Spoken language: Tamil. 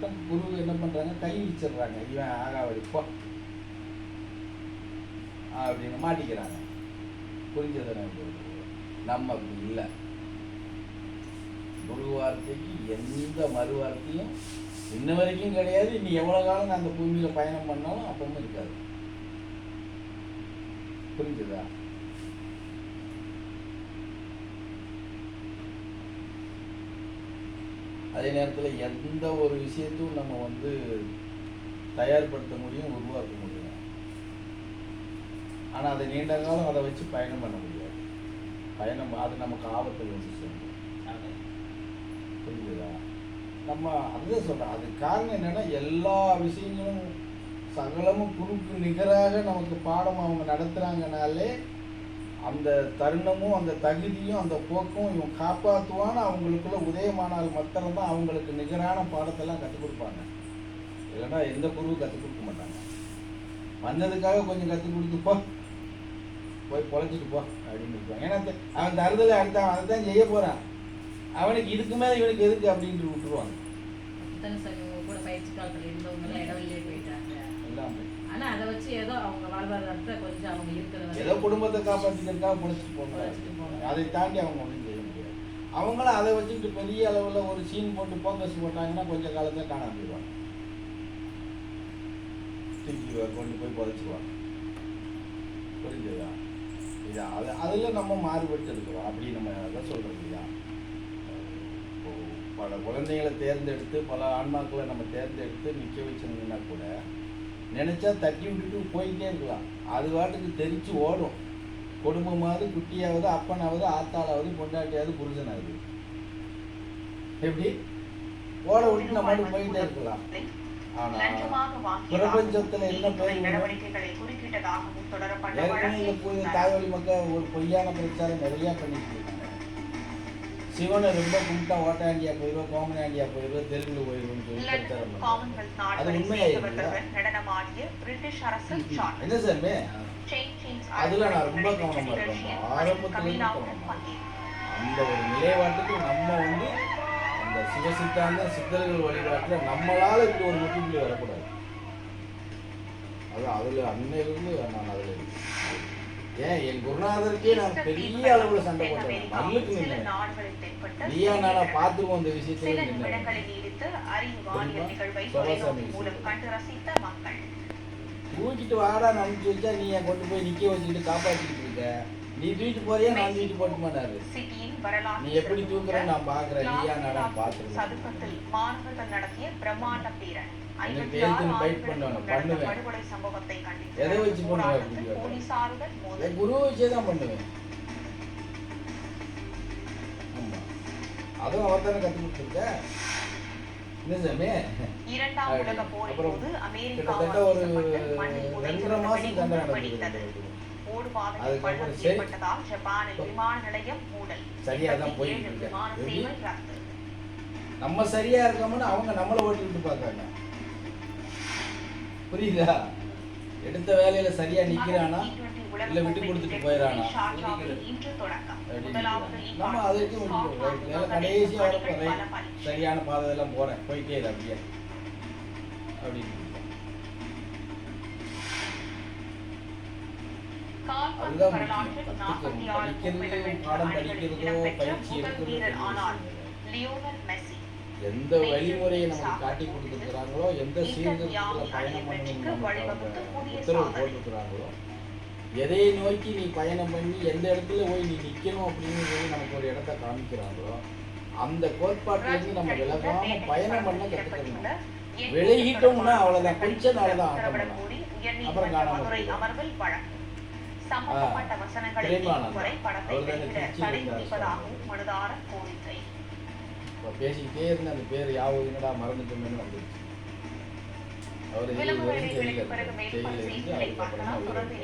மட்டும் குரு என்ன பண்றாங்க? கை வச்சிடுறாங்க இவன் ஆகா போ. அப்படின்னு மாட்டிக்கிறாங்க. புரிஞ்சது நம்ம அப்படி இல்லை. குரு வார்த்தைக்கு எந்த மறு வார்த்தையும் இன்ன வரைக்கும் கிடையாது. இனி எவ்வளோ காலம் நான் அந்த பூமியில் பயணம் பண்ணாலும் அப்பவும் இருக்காது. புரிஞ்சுதா? அதே நேரத்தில் எந்த ஒரு விஷயத்தையும் நம்ம வந்து தயார்படுத்த முடியும் உருவாக்க முடியும். ஆனால் அதை நீண்ட காலம் அதை வச்சு பயணம் பண்ண முடியாது. பயணம் அது நமக்கு ஆபத்தில் வந்து சேரும் புரியுதா நம்ம அதுதான் சொல்கிறோம் அது காரணம் என்னன்னா எல்லா விஷயங்களும் சகலமும் குறுக்கு நிகராக நமக்கு பாடம் அவங்க நடத்துகிறாங்கனாலே அந்த தருணமும் அந்த தகுதியும் அந்த போக்கும் இவன் காப்பாற்றுவான்னு அவங்களுக்குள்ள உதயமானால் மாத்திரம்தான் அவங்களுக்கு நிகரான பாடத்தெல்லாம் கற்றுக் கொடுப்பாங்க. இல்லைன்னா எந்த குருவும் கற்றுக் கொடுக்க மாட்டாங்க. வந்ததுக்காக கொஞ்சம் கற்றுக் கொடுத்துப்போ போய் பொழைச்சிட்டு போ அப்படின்னு இருப்பாங்க. ஏன்னா தெ- அவன் தருதலை அடுத்த அதை தான் செய்ய போகிறான் அவனுக்கு இதுக்கு மேலே இவனுக்கு எதுக்கு அப்படின்ட்டு விட்டுருவாங்க. அதை ஏதோ அவங்க வாழ்வாதாரத்தை கொஞ்சம் அவங்க இருக்கிறத ஏதோ குடும்பத்தை காப்பாற்றிக்கிறதுக்காக பொழைச்சிட்டு போகிறாங்க. அதை தாண்டி அவங்க ஒன்றும் செய்ய முடியாது. அவங்களும் அதை வச்சுக்கிட்டு பெரிய அளவில் ஒரு சீன் போட்டு ஃபோக்கஸ் போட்டாங்கன்னா கொஞ்சம் காலத்துல காணாம போயிடுவாங்க. தூக்கி கொண்டு போய் புதைச்சிருவாங்க. புரிஞ்சுதா? இது அது அதில் நம்ம மாறுபட்டு இருக்கிறோம். அப்படி நம்ம அதான் சொல்கிறோம் இல்லையா? பல குழந்தைகளை தேர்ந்தெடுத்து பல ஆன்மாக்களை நம்ம தேர்ந்தெடுத்து நிற்க வச்சிருந்தோம்னா கூட நினச்சா தட்டி விட்டுட்டு போயிட்டே இருக்கலாம். அது பாட்டுக்கு தெரிச்சு ஓடும். குடும்பமாவது குட்டியாவது அப்பனாவது ஆத்தாளாவது பொண்டாட்டியாவது புருஷனாவது. எப்படி? ஓட விட்டு நம்ம போயிட்டே இருக்கலாம். பிரபஞ்சத்துல என்ன ஏற்கனவே இந்த தாய்வழி மக்கள் ஒரு பொய்யான பிரச்சாரம் நிறைய பண்ணிட்டு இருக்காங்க. சிவனை ரொம்ப கும்பிட்டா ஓட்டாண்டியா போயிடுவோம் கோமனாண்டியா போயிடுவோம் தெலுங்குல போயிடுவோம்னு சொல்லி பிரச்சாரம் லண்டன் பண்றாங்க. காமன்வெல்த் அது நாடுகளை உண்மையா சேர்ந்தவர்களுடன் நடனமாடிய பிரிட்டிஷ் அரசு என்ன செயின்ஸ் அதுல நான் ரொம்ப கவனமா. மனைவி ஆரம்பத்துல. அந்த ஒரு நிலைப்பாட்டுக்கு நம்ம வந்து அந்த சிவசித்தாந்த சித்தர்கள் வழிபாட்டில் நம்மளால இப்படி ஒரு முற்றுப்புள்ளி வரக்கூடாது அது அதில் அன்னையிலிருந்து நான் அதில் இருக்கேன். என் குருநாதருக்கே நான் பெரிய அளவில் சண்டை போட்டேன். நாடுகளில் தென்பட்ட நீயா நானா பார்த்துருவோம் இந்த விஷயத்துல மக்கள். தூக்கிட்டு வாடா அனுப்பிச்சு வச்சா நீ கொண்டு போய் நிக்க வச்சுக்கிட்டு காப்பாற்றிக்கிட்டு இருக்க? நீ தூக்கிட்டு போறியா நான் தூக்கிட்டு போட்டு மாட்டாரு நீ எப்படி தூக்குற நான் பாக்குறேன் நீயா நாடா பாத்துருவேன் சதுக்கத்தில் மாணவர்கள் நடத்திய பிரம்மாண்ட எனக்கு எழுத்து பண்ணுவேன், பண்ணுவேன். எதை வச்சு பண்ணுவேன் குரு வச்சே தான் பண்ணுவேன். ஆமா. அதுவும் அவர் தானே கொடுத்துருக்க? இரண்டாம். உலக போரின் போது கிட்டத்தட்ட ஒரு ரெண்டரை மாசம் தண்டனை நடந்தது ஓடுபாதையில் அதுக்கப்புறம் பள்ளம் சரி. ஏற்பட்டதால் ஜப்பானில் விமான நிலையம் மூடல். சரியா தான் இருபத்தி போயிட்டு ஏழு இருக்கு. விமான எப்படி? சேவை ரத்து. நம்ம சரியா இருக்கோம்னு அவங்க நம்மளை ஓட்டிக்கிட்டு பார்க்கறாங்க புரியுதா? எடுத்த வேலையில சரியா நிக்கிறானா? இல்ல விட்டு கொடுத்துட்டு போயிடறானா? நிக்கிறானா? நம்ம அதுக்கு வரப்போ ரைட் சரியான பாதை எல்லாம் போறேன். போயிட்டே இரு அப்படியே. அப்படின்னு அதுதான் படிக்கிறது, பாடம் படிக்கிறதோ, பயிற்சி எடுக்கிறதோ எந்த வழிமுறையை நமக்கு காட்டி கொடுத்துருக்குறாங்களோ எந்த சீர்திருத்தத்தில் பயணம் பண்ணணும் உத்தரவு போட்டிருக்கிறாங்களோ எதை நோக்கி நீ பயணம் பண்ணி எந்த இடத்துல போய் நீ நிற்கணும் அப்படின்னு சொல்லி நமக்கு ஒரு இடத்த காமிக்கிறாங்களோ அந்த கோட்பாட்டிலிருந்து நம்ம விலகாம பயணம் பண்ண கற்றுக்கணும் விலகிட்டோம்னா அவ்வளோதான் கொஞ்ச நாள் தான் ஆட்டம் பண்ணலாம். அப்புறம் காணாம சம்பந்தப்பட்ட வசனங்களை. வரை படத்தை வெளியிட தடை விதிப்பதாகவும் மனுதாரர் கோரிக்கை பேசிக்கிட்டே இருந்த அந்த பேர் யாவும் என்னடா மறந்துட்டோமேனு வந்துருச்சு. அவர் விளம்பர இடைவெளிக்கு பிறகு இருந்து செய்திகளை பார்க்கலாம். தொடர்ந்து